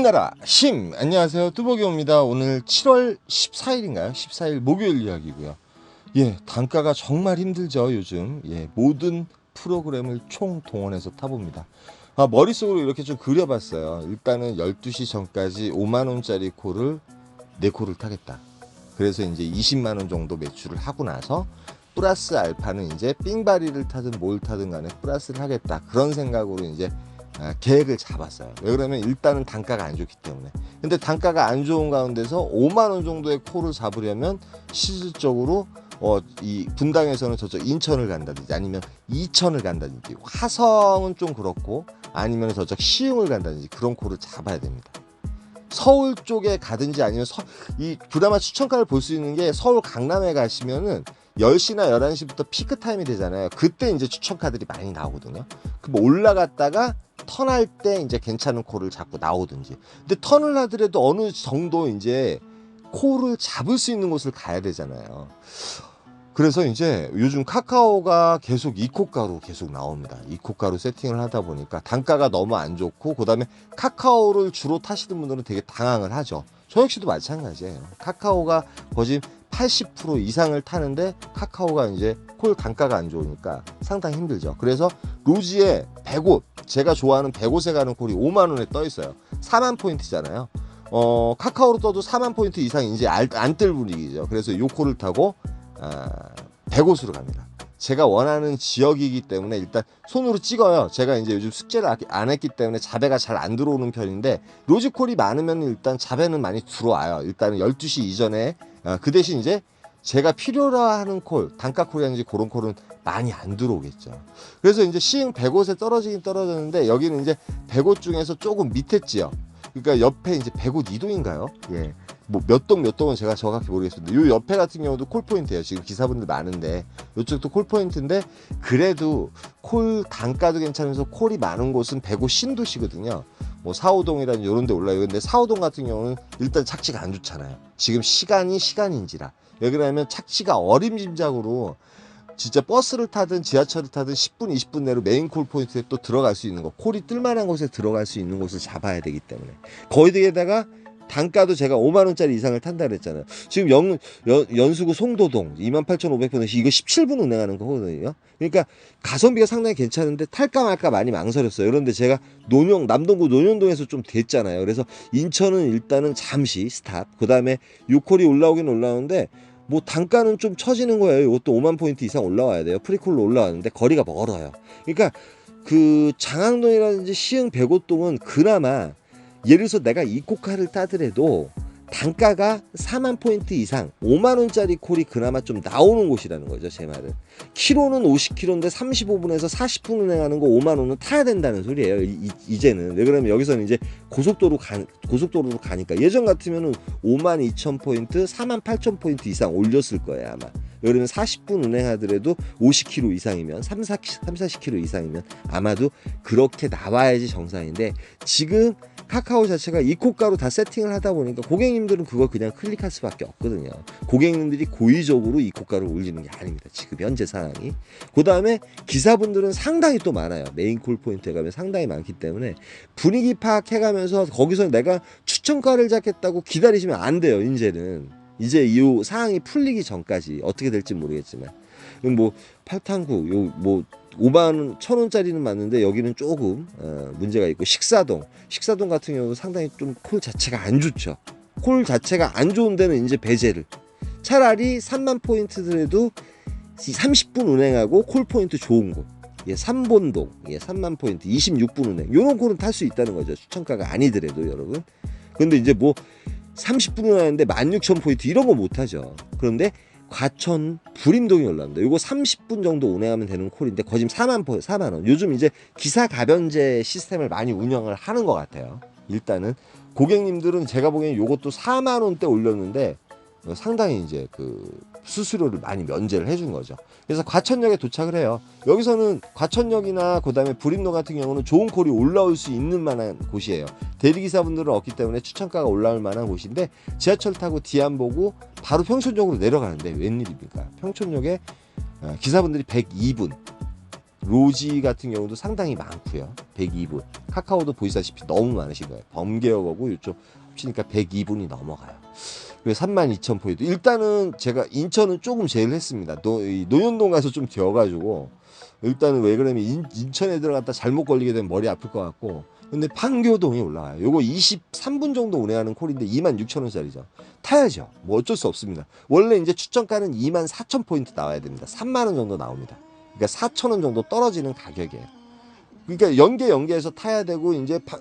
힘나라 힘 안녕하세요. 뚜벅이옵니다. 오늘 7월 14일인가요? 14일 목요일 이야기고요. 예 단가가 정말 힘들죠 요즘. 예 모든 프로그램을 총 동원해서 타봅니다. 아, 머릿속으로 이렇게 좀 그려봤어요. 일단은 12시 전까지 5만원짜리 콜을 4콜을 타겠다. 그래서 이제 20만원 정도 매출을 하고 나서 플러스 알파는 이제 삥바리를 타든 뭘 타든 간에 플러스를 하겠다. 그런 생각으로 이제 아, 계획을 잡았어요. 왜 그러면 일단은 단가가 안 좋기 때문에. 근데 단가가 안 좋은 가운데서 5만 원 정도의 콜을 잡으려면 실질적으로 어, 이 분당에서는 저쪽 인천을 간다든지 아니면 이천을 간다든지 화성은 좀 그렇고 아니면 저쪽 시흥을 간다든지 그런 콜을 잡아야 됩니다. 서울 쪽에 가든지 아니면 서, 이 드라마 추천가를 볼 수 있는 게 서울 강남에 가시면은 10시나 11시부터 피크 타임이 되잖아요. 그때 이제 추천카들이 많이 나오거든요. 그럼 올라갔다가 턴할 때 이제 괜찮은 콜을 잡고 나오든지. 근데 턴을 하더라도 어느 정도 이제 콜을 잡을 수 있는 곳을 가야 되잖아요. 그래서 이제 요즘 카카오가 계속 이코가로 계속 나옵니다. 이코가로 세팅을 하다 보니까 단가가 너무 안 좋고 그다음에 카카오를 주로 타시는 분들은 되게 당황을 하죠. 저 역시도 마찬가지예요. 카카오가 거진 80% 이상을 타는데 카카오가 이제 콜 단가가 안 좋으니까 상당히 힘들죠. 그래서 로지에 100옷 제가 좋아하는 100옷에 가는 콜이 5만 원에 떠 있어요. 4만 포인트잖아요. 어, 카카오로 떠도 4만 포인트 이상 이제 안 뜰 분위기죠. 그래서 요 콜을 타고 아, 100옷으로 갑니다. 제가 원하는 지역이기 때문에 일단 손으로 찍어요. 제가 이제 요즘 숙제를 아, 안 했기 때문에 자배가 잘 안 들어오는 편인데 로지콜이 많으면 일단 자배는 많이 들어와요. 일단은 12시 이전에 어, 그 대신 이제 제가 필요로 하는 콜, 단가 콜이라든지 그런 콜은 많이 안 들어오겠죠. 그래서 이제 시흥 100옷에 떨어지긴 떨어졌는데 여기는 이제 100옷 중에서 조금 밑에 지역. 그러니까 옆에 이제 100옷 2동인가요? 예. 뭐 몇 동 몇 동은 제가 정확히 모르겠습니다. 요 옆에 같은 경우도 콜 포인트예요. 지금 기사분들 많은데 이쪽도 콜 포인트인데 그래도 콜 단가도 괜찮으면서 콜이 많은 곳은 105 신도시거든요. 뭐 사호동이라는 이런 데 올라요. 근데 사호동 같은 경우는 일단 착지가 안 좋잖아요. 지금 시간이 시간인지라. 왜 그러냐면 착지가 어림짐작으로 진짜 버스를 타든 지하철을 타든 10분 20분 내로 메인 콜 포인트에 또 들어갈 수 있는 거 콜이 뜰만한 곳에 들어갈 수 있는 곳을 잡아야 되기 때문에 거기에다가 단가도 제가 5만 원짜리 이상을 탄다 그랬잖아요. 지금 영, 연, 연수구 송도동 28,500번에서 이거 17분 운행하는 거거든요. 그러니까 가성비가 상당히 괜찮은데 탈까 말까 많이 망설였어요. 그런데 제가 논영 남동구 논현동에서 좀 됐잖아요. 그래서 인천은 일단은 잠시 스탑. 그다음에 요콜이 올라오긴 올라오는데 뭐 단가는 좀 처지는 거예요. 이것도 5만 포인트 이상 올라와야 돼요. 프리콜로 올라왔는데 거리가 멀어요. 그러니까 그 장항동이라든지 시흥 백오동은 그나마 예를 들어서 내가 이코카를 따더라도 단가가 4만 포인트 이상 5만 원짜리 콜이 그나마 좀 나오는 곳이라는 거죠 제 말은. 키로는 50km인데 35분에서 40분 운행하는 거 5만 원은 타야 된다는 소리예요 이, 제는왜 그러면 여기서는 이제 고속도로 가, 고속도로로 가니까 예전 같으면은 5만 2천 포인트 4만 8천 포인트 이상 올렸을 거예요 아마. 그러면 40분 운행하더라도 50km 이상이면 3, 4, 3, 40km 이상이면 아마도 그렇게 나와야지 정상인데 지금 카카오 자체가 이코가로 다 세팅을 하다 보니까 고객님들은 그걸 그냥 클릭할 수밖에 없거든요. 고객님들이 고의적으로 이코가를 올리는 게 아닙니다. 지금 현재 상황이. 그 다음에 기사분들은 상당히 또 많아요. 메인 콜 포인트에 가면 상당히 많기 때문에 분위기 파악해가면서 거기서 내가 추천가를 잡겠다고 기다리시면 안 돼요. 이제는. 이제 이 상황이 풀리기 전까지 어떻게 될지 모르겠지만 뭐 팔탄구 요뭐 5만 천 원짜리는 맞는데 여기는 조금 어, 문제가 있고 식사동 식사동 같은 경우는 상당히 좀 콜 자체가 안 좋죠. 콜 자체가 안 좋은 데는 이제 배제를. 차라리 3만 포인트들에도 30분 운행하고 콜 포인트 좋은 곳. 예, 3본동 예, 3만 포인트 26분 운행. 요런 콜은 탈 수 있다는 거죠. 추천가가 아니더라도 여러분. 근데 이제 뭐 30분 운행하는데 16,000 포인트 이런 거 못하죠. 그런데 과천 불임동이 올라옵니다. 이거 30분 정도 운행하면 되는 콜인데 거짐 4만 4만 원. 요즘 이제 기사 가변제 시스템을 많이 운영을 하는 것 같아요. 일단은 고객님들은 제가 보기엔 이것도 4만 원대 올렸는데 상당히 이제 그 수수료를 많이 면제를 해준 거죠. 그래서 과천역에 도착을 해요. 여기서는 과천역이나 그다음에 불임로 같은 경우는 좋은 콜이 올라올 수 있는 만한 곳이에요. 대리기사분들은 없기 때문에 추천가가 올라올 만한 곳인데 지하철 타고 뒤안 보고 바로 평촌역으로 내려가는데 웬일입니까? 평촌역에 어, 기사분들이 102분 로지 같은 경우도 상당히 많고요. 102분. 카카오도 보시다시피 너무 많으신 거예요. 범계역하고 이쪽 합치니까 102분이 넘어가요. 그래서 32,000포인트. 일단은 제가 인천은 조금 제일 했습니다. 노, 이 노현동 가서 좀 되어가지고 일단은 왜 그러면 인, 인천에 들어갔다 잘못 걸리게 되면 머리 아플 것 같고 근데 판교동이 올라와요. 요거 23분 정도 운행하는 콜인데 26,000원짜리죠. 타야죠. 뭐 어쩔 수 없습니다. 원래 이제 추천가는 24,000포인트 나와야 됩니다. 3만 원 정도 나옵니다. 그러니까 4,000원 정도 떨어지는 가격이에요. 그러니까 연계 연계해서 타야 되고 이제 파,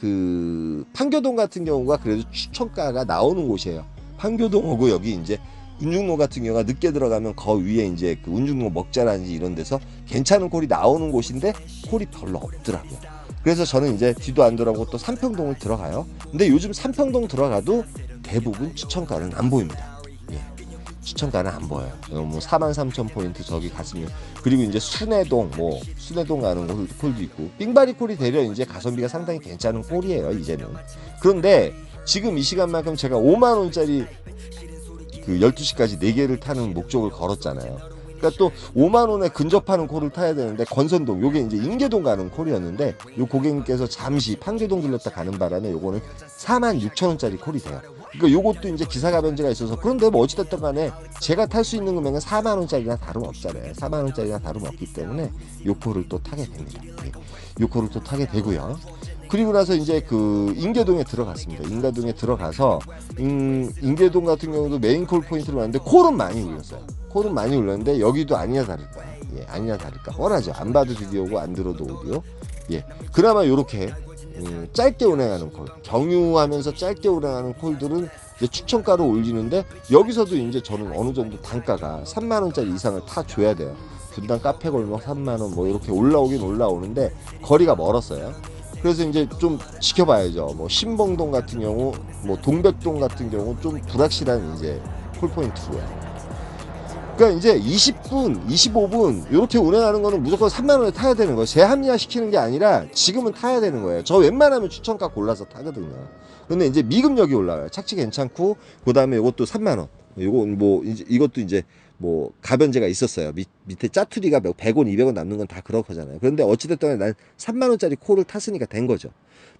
그 판교동 같은 경우가 그래도 추천가가 나오는 곳이에요. 판교동하고 여기 이제 운중로 같은 경우가 늦게 들어가면 거 위에 이제 그 운중로 먹자라든지 이런 데서 괜찮은 콜이 나오는 곳인데 콜이 별로 없더라고요. 그래서 저는 이제 뒤도 안 돌아보고 또 삼평동을 들어가요. 근데 요즘 삼평동 들어가도 대부분 추천가는 안 보입니다. 예. 추천가는 안 보여요. 어, 뭐 4만 3천 포인트 저기 갔으면 그리고 이제 순회동 뭐 순회동 가는 콜- 콜도 있고 삥바리 콜이 되려 이제 가성비가 상당히 괜찮은 콜이에요 이제는. 그런데 지금 이 시간만큼 제가 5만 원짜리 그 12시까지 4개를 타는 목적을 걸었잖아요. 그러니까 또 5만 원에 근접하는 콜을 타야 되는데 건선동 요게 이제 인계동 가는 콜이었는데 요 고객님께서 잠시 판교동 들렸다 가는 바람에 요거는 4만 6천 원짜리 콜이 돼요. 그러니까 요것도 이제 기사 가 변제가 있어서 그런데 뭐 어찌됐든 간에 제가 탈 수 있는 금액은 4만 원짜리나 다름없잖아요. 4만 원짜리나 다름없기 때문에 요 콜을 또 타게 됩니다. 예. 요 콜을 또 타게 되고요. 그리고 나서 이제 그 인계동에 들어갔습니다. 인계동에 들어가서 음, 인계동 같은 경우도 메인 콜 포인트를 왔는데 콜은 많이 올렸어요. 콜은 많이 올렸는데 여기도 아니냐 다를까. 예, 아니냐 다를까. 뻔하죠. 안 봐도 비디오고 안 들어도 오디오. 예, 그나마 요렇게 음, 짧게 운행하는 콜, 경유하면서 짧게 운행하는 콜들은 이제 추천가로 올리는데 여기서도 이제 저는 어느 정도 단가가 3만 원짜리 이상을 타 줘야 돼요. 분당 카페 골목 3만 원 뭐 이렇게 올라오긴 올라오는데 거리가 멀었어요. 그래서 이제 좀 지켜봐야죠. 뭐 신봉동 같은 경우, 뭐 동백동 같은 경우 좀 불확실한 이제 콜 포인트고요. 그러니까 이제 20분, 25분 이렇게 운행하는 거는 무조건 3만 원에 타야 되는 거예요. 재합리화 시키는 게 아니라 지금은 타야 되는 거예요. 저 웬만하면 추천가 골라서 타거든요. 근데 이제 미금역이 올라와요. 착지 괜찮고 그다음에 이것도 3만 원. 요거 뭐 이제 이것도 이제 뭐 가변제가 있었어요. 밑, 밑에 짜투리가 몇 100원, 200원 남는 건 다 그런 거잖아요. 그런데 어찌됐든 난 3만 원짜리 콜을 탔으니까 된 거죠.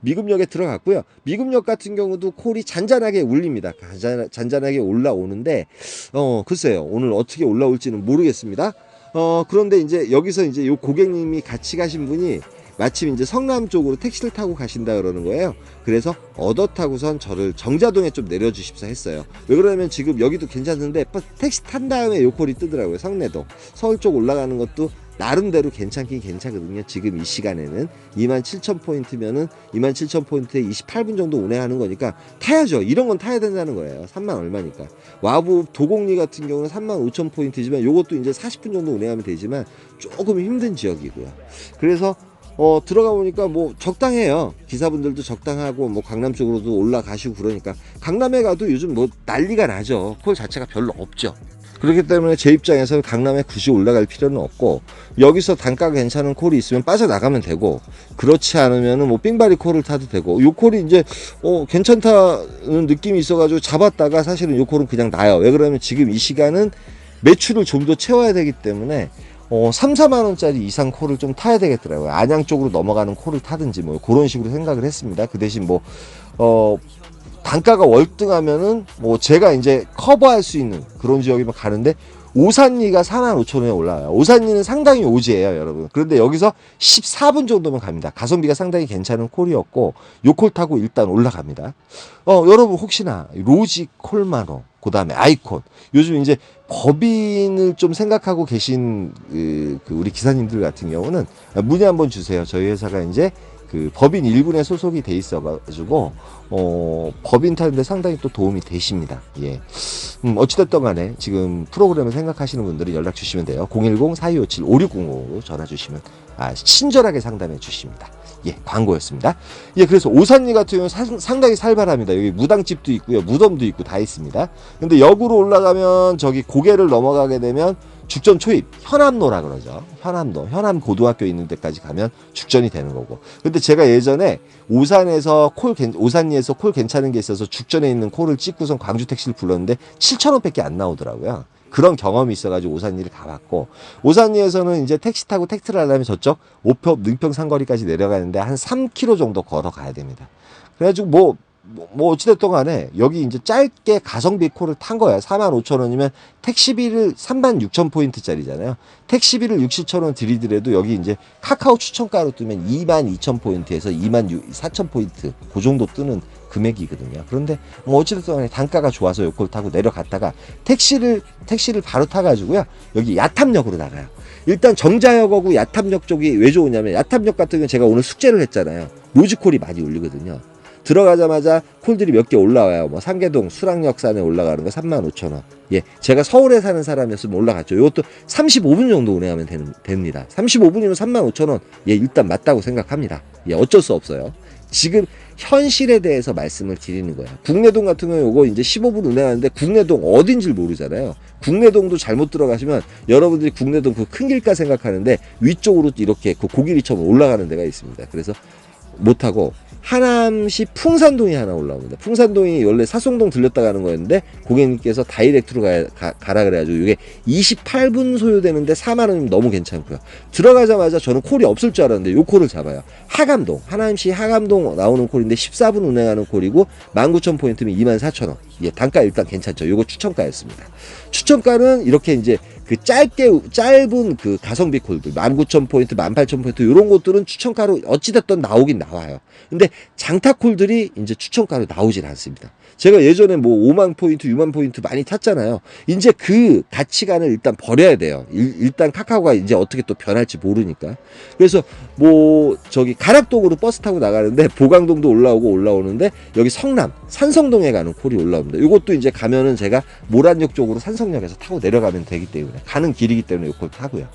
미금역에 들어갔고요. 미금역 같은 경우도 콜이 잔잔하게 울립니다. 잔잔, 잔잔하게 올라오는데 어 글쎄요. 오늘 어떻게 올라올지는 모르겠습니다. 어 그런데 이제 여기서 이제 요 고객님이 같이 가신 분이 마침 이제 성남 쪽으로 택시를 타고 가신다 그러는 거예요. 그래서 얻어 타고선 저를 정자동에 좀 내려주십사 했어요. 왜 그러냐면 지금 여기도 괜찮은데 빠- 택시 탄 다음에 요콜이 뜨더라고요. 성내동 서울 쪽 올라가는 것도 나름대로 괜찮긴 괜찮거든요. 지금 이 시간에는 27,000포인트면은 27,000포인트에 28분 정도 운행하는 거니까 타야죠. 이런 건 타야 된다는 거예요. 3만 얼마니까. 와부 도곡리 같은 경우는 3만 5천 포인트지만 요것도 이제 40분 정도 운행하면 되지만 조금 힘든 지역이고요. 그래서 어 들어가 보니까 뭐 적당해요. 기사분들도 적당하고 뭐 강남 쪽으로도 올라가시고 그러니까 강남에 가도 요즘 뭐 난리가 나죠. 콜 자체가 별로 없죠. 그렇기 때문에 제 입장에서 강남에 굳이 올라갈 필요는 없고 여기서 단가가 괜찮은 콜이 있으면 빠져나가면 되고 그렇지 않으면 은 뭐 삥바리 콜을 타도 되고 요 콜이 이제 어 괜찮다는 느낌이 있어가지고 잡았다가 사실은 요 콜은 그냥 나요. 왜 그러면 지금 이 시간은 매출을 좀 더 채워야 되기 때문에 어, 3, 4만 원짜리 이상 콜을 좀 타야 되겠더라고요. 안양 쪽으로 넘어가는 콜을 타든지 뭐 그런 식으로 생각을 했습니다. 그 대신 뭐 어, 단가가 월등하면은 뭐 제가 이제 커버할 수 있는 그런 지역이면 가는데 오산리가 4만 5천 원에 올라와요. 오산리는 상당히 오지예요, 여러분. 그런데 여기서 14분 정도면 갑니다. 가성비가 상당히 괜찮은 콜이었고 요 콜 타고 일단 올라갑니다. 어, 여러분 혹시나 로지 콜마노 그 다음에 아이콘 요즘 이제 법인을 좀 생각하고 계신 그, 그 우리 기사님들 같은 경우는 문의 한번 주세요. 저희 회사가 이제 그 법인 일군에 소속이 돼 있어 가지고 어 법인 타는데 상당히 또 도움이 되십니다. 예. 음, 어찌됐든 간에 지금 프로그램을 생각하시는 분들은 연락 주시면 돼요. 010-4257-5605로 전화 주시면 아, 친절하게 상담해 주십니다. 예, 광고였습니다. 예, 그래서 오산리 같은 경우는 사- 상당히 살벌합니다. 여기 무당집도 있고요, 무덤도 있고 다 있습니다. 근데 역으로 올라가면 저기 고개를 넘어가게 되면 죽전 초입, 현암로라 그러죠. 현암로, 현암 고등학교 있는 데까지 가면 죽전이 되는 거고. 근데 제가 예전에 오산에서 콜, 괜- 오산리에서 콜 괜찮은 게 있어서 죽전에 있는 콜을 찍고선 광주 택시를 불렀는데 7,000원밖에 안 나오더라고요. 그런 경험이 있어가지고 오산리를 가봤고 오산리에서는 이제 택시 타고 택트를 하려면 저쪽 오평 능평 상거리까지 내려가는데 한 3km 정도 걸어가야 됩니다. 그래가지고 뭐, 뭐, 뭐 어찌됐든 간에 여기 이제 짧게 가성비 콜을 탄 거야. 4만 5천 원이면 택시비를 3만 6천 포인트짜리잖아요. 택시비를 6, 7천 원 들이더라도 여기 이제 카카오 추천가로 뜨면 2만 2천 포인트에서 2만 4천 포인트 그 정도 뜨는 금액이거든요. 그런데 뭐 어찌됐든 단가가 좋아서 요걸 타고 내려갔다가 택시를 택시를 바로 타가지고요. 여기 야탐역으로 나가요. 일단 정자역하고 야탐역 쪽이 왜 좋으냐면 야탐역 같은 경우는 제가 오늘 숙제를 했잖아요. 로즈콜이 많이 울리거든요. 들어가자마자 콜들이 몇 개 올라와요. 뭐 상계동 수락역산에 올라가는 거 3만 5천 원. 예, 제가 서울에 사는 사람이었으면 올라갔죠. 이것도 35분 정도 운행하면 되는, 됩니다. 35분이면 3만 5천 원. 예, 일단 맞다고 생각합니다. 예, 어쩔 수 없어요. 지금 현실에 대해서 말씀을 드리는 거예요. 국내동 같은 경우 요거 이제 15분 운행하는데 국내동 어딘지를 모르잖아요. 국내동도 잘못 들어가시면 여러분들이 국내동 그 큰 길가 생각하는데 위쪽으로 이렇게 그 고길이처럼 올라가는 데가 있습니다. 그래서 못하고 하남시 풍산동이 하나 올라옵니다. 풍산동이 원래 사송동 들렸다 가는 거였는데 고객님께서 다이렉트로 가, 가, 라 그래가지고 이게 28분 소요되는데 4만 원이면 너무 괜찮고요. 들어가자마자 저는 콜이 없을 줄 알았는데 요 콜을 잡아요. 하감동 하남시 하감동 나오는 콜인데 14분 운행하는 콜이고 19,000포인트면 24,000원. 예, 단가 일단 괜찮죠. 요거 추천가였습니다. 추천가는 이렇게 이제 그 짧게 짧은 그 가성비 콜들 19,000포인트, 18,000포인트 이런 것들은 추천가로 어찌 됐든 나오긴 나와요. 근데 장타 콜들이 이제 추천가로 나오질 않습니다. 제가 예전에 뭐 5만 포인트, 6만 포인트 많이 탔잖아요. 이제 그 가치관을 일단 버려야 돼요. 일, 단 카카오가 이제 어떻게 또 변할지 모르니까. 그래서 뭐 저기 가락동으로 버스 타고 나가는데 보강동도 올라오고 올라오는데 여기 성남 산성동에 가는 콜이 올라옵니다. 이것도 이제 가면은 제가 모란역 쪽으로 산성역에서 타고 내려가면 되기 때문에 가는 길이기 때문에 이걸 타고요.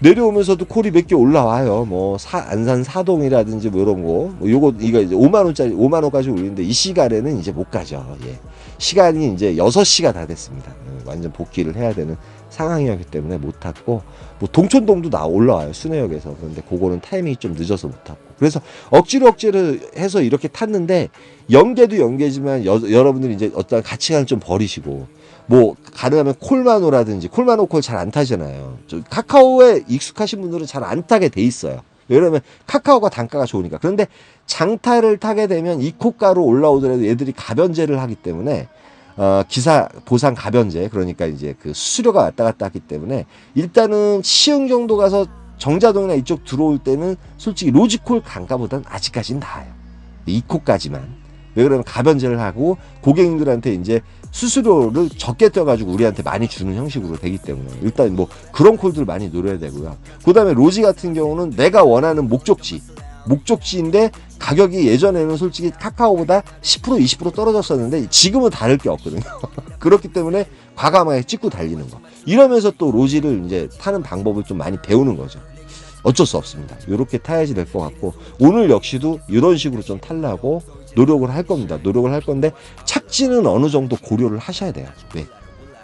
내려오면서도 콜이 몇 개 올라와요. 뭐 사, 안산 사동이라든지 뭐 이런 거. 뭐 요거 이거 이제 5만 원짜리 5만 원까지 올리는데 이 시간에는 이제 못 가죠. 예. 시간이 이제 6시가 다 됐습니다. 음, 완전 복귀를 해야 되는 상황이었기 때문에 못 탔고 뭐 동촌동도 나 올라와요. 순회역에서. 그런데 그거는 타이밍이 좀 늦어서 못 탔고. 그래서 억지로 억지로 해서 이렇게 탔는데 연계도 연계지만 여, 여러분들이 이제 어떤 가치관을 좀 버리시고 뭐 가능하면 콜마노라든지 콜마노 콜 잘 안 타잖아요. 저 카카오에 익숙하신 분들은 잘 안 타게 돼 있어요. 왜냐면 카카오가 단가가 좋으니까. 그런데 장타를 타게 되면 이코가로 올라오더라도 얘들이 가변제를 하기 때문에 어, 기사 보상 가변제 그러니까 이제 그 수수료가 왔다 갔다 하기 때문에 일단은 시흥 정도 가서 정자동이나 이쪽 들어올 때는 솔직히 로지콜 강가보다는 아직까지는 나아요. 이코까지만. 왜 그러면 가변제를 하고 고객님들한테 이제 수수료를 적게 떼가지고 우리한테 많이 주는 형식으로 되기 때문에 일단 뭐 그런 콜들 많이 노려야 되고요. 그 다음에 로지 같은 경우는 내가 원하는 목적지 목적지인데 가격이 예전에는 솔직히 카카오보다 10% 20% 떨어졌었는데 지금은 다를 게 없거든요. 그렇기 때문에 과감하게 찍고 달리는 거. 이러면서 또 로지를 이제 타는 방법을 좀 많이 배우는 거죠. 어쩔 수 없습니다. 이렇게 타야지 될 것 같고 오늘 역시도 이런 식으로 좀 탈라고 노력을 할 겁니다. 노력을 할 건데 착지는 어느 정도 고려를 하셔야 돼요. 왜?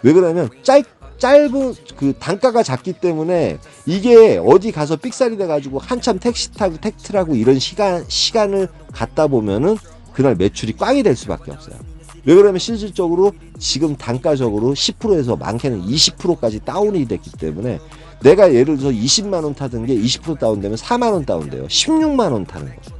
왜 그러냐면 짧 짧은 그 단가가 작기 때문에 이게 어디 가서 삑살이 돼가지고 한참 택시 타고 택트라고 이런 시간 시간을 갖다 보면은 그날 매출이 꽝이 될 수밖에 없어요. 왜 그러면 실질적으로 지금 단가적으로 10%에서 많게는 20%까지 다운이 됐기 때문에 내가 예를 들어서 20만 원 타던 게 20% 다운되면 4만 원 다운돼요. 16만 원 타는 거죠.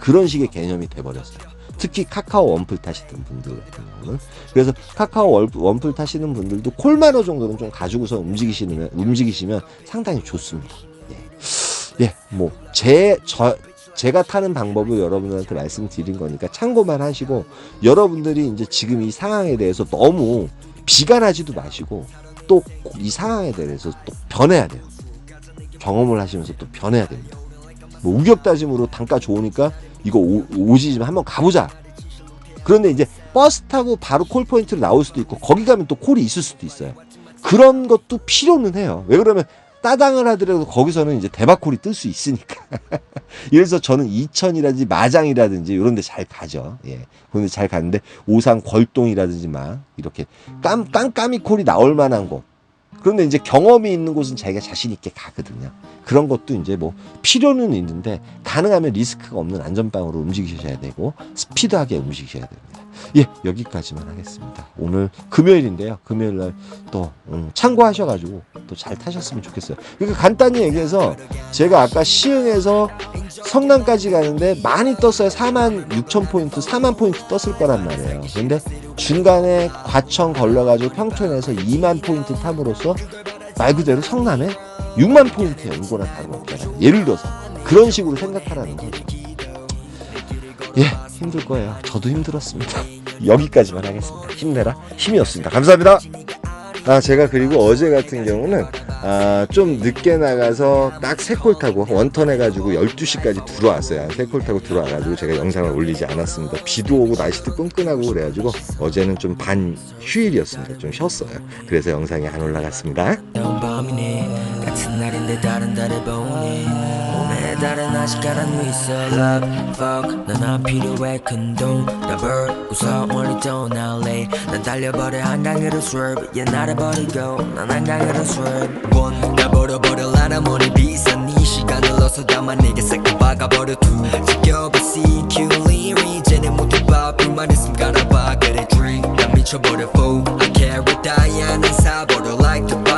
그런 식의 개념이 돼버렸어요. 특히 카카오 원풀 타시던 분들 같은 경우는 그래서 카카오 원풀 타시는 분들도 콜마너 정도는 좀 가지고서 움직이시면 움직이시면 상당히 좋습니다. 예, 예, 뭐제저 제가 타는 방법을 여러분들한테 말씀드린 거니까 참고만 하시고 여러분들이 이제 지금 이 상황에 대해서 너무 비관하지도 마시고 또 이 상황에 대해서 또 변해야 돼요. 경험을 하시면서 또 변해야 됩니다. 뭐 우격다짐으로 단가 좋으니까 이거 오, 오지지만 한번 가보자. 그런데 이제 버스 타고 바로 콜 포인트로 나올 수도 있고 거기 가면 또 콜이 있을 수도 있어요. 그런 것도 필요는 해요. 왜 그러면 따당을 하더라도 거기서는 이제 대박콜이 뜰 수 있으니까. 그래서 저는 이천이라든지 마장이라든지 이런 데 잘 가죠. 예. 그런데 잘 가는데 오산 걸동이라든지 막 이렇게 깜, 깜깜이 콜이 나올 만한 곳. 그런데 이제 경험이 있는 곳은 자기가 자신 있게 가거든요. 그런 것도 이제 뭐 필요는 있는데 가능하면 리스크가 없는 안전방으로 움직이셔야 되고 스피드하게 움직이셔야 됩니다. 예, 여기까지만 하겠습니다. 오늘 금요일인데요. 금요일 날또 음, 참고하셔가지고 또 잘 타셨으면 좋겠어요. 그러니까 간단히 얘기해서 제가 아까 시흥에서 성남까지 가는데 많이 떴어요. 4만 6천 포인트, 4만 포인트 떴을 거란 말이에요. 근데 중간에 과천 걸려가지고 평촌에서 2만 포인트 탐으로써 말 그대로 성남에 6만 포인트야. 이거랑 다름없잖아요. 예를 들어서 그런 식으로 생각하라는 거죠. 예, 힘들 거예요. 저도 힘들었습니다. 여기까지만 하겠습니다. 힘내라. 힘이었습니다. 감사합니다. 아, 제가 그리고 어제 같은 경우는 아, 좀 늦게 나가서 딱 세 콜 타고 원턴 해가지고 12시까지 들어왔어요. 세 콜 타고 들어와가지고 제가 영상을 올리지 않았습니다. 비도 오고 날씨도 끈끈하고 그래가지고 어제는 좀 반 휴일이었습니다. 좀 쉬었어요. 그래서 영상이 안 올라갔습니다. 다른 아시까란 있어. Love fuck 넌안 필요해 큰돈. 더블 웃어 멀리 떠날래. 난 달려버려 한강으로 swerve. 옛날에 버리고 난 한강으로 swerve. 원나 버려버려 라나 머리 비싼 이 시간을 넣어서 담아 내게 싹 박아버려. 두 CQ leary 이제는 모두 바비 말했음 갈아봐. 그래 drink 난 미쳐버려 fool. I carry die 난 사버려. Like the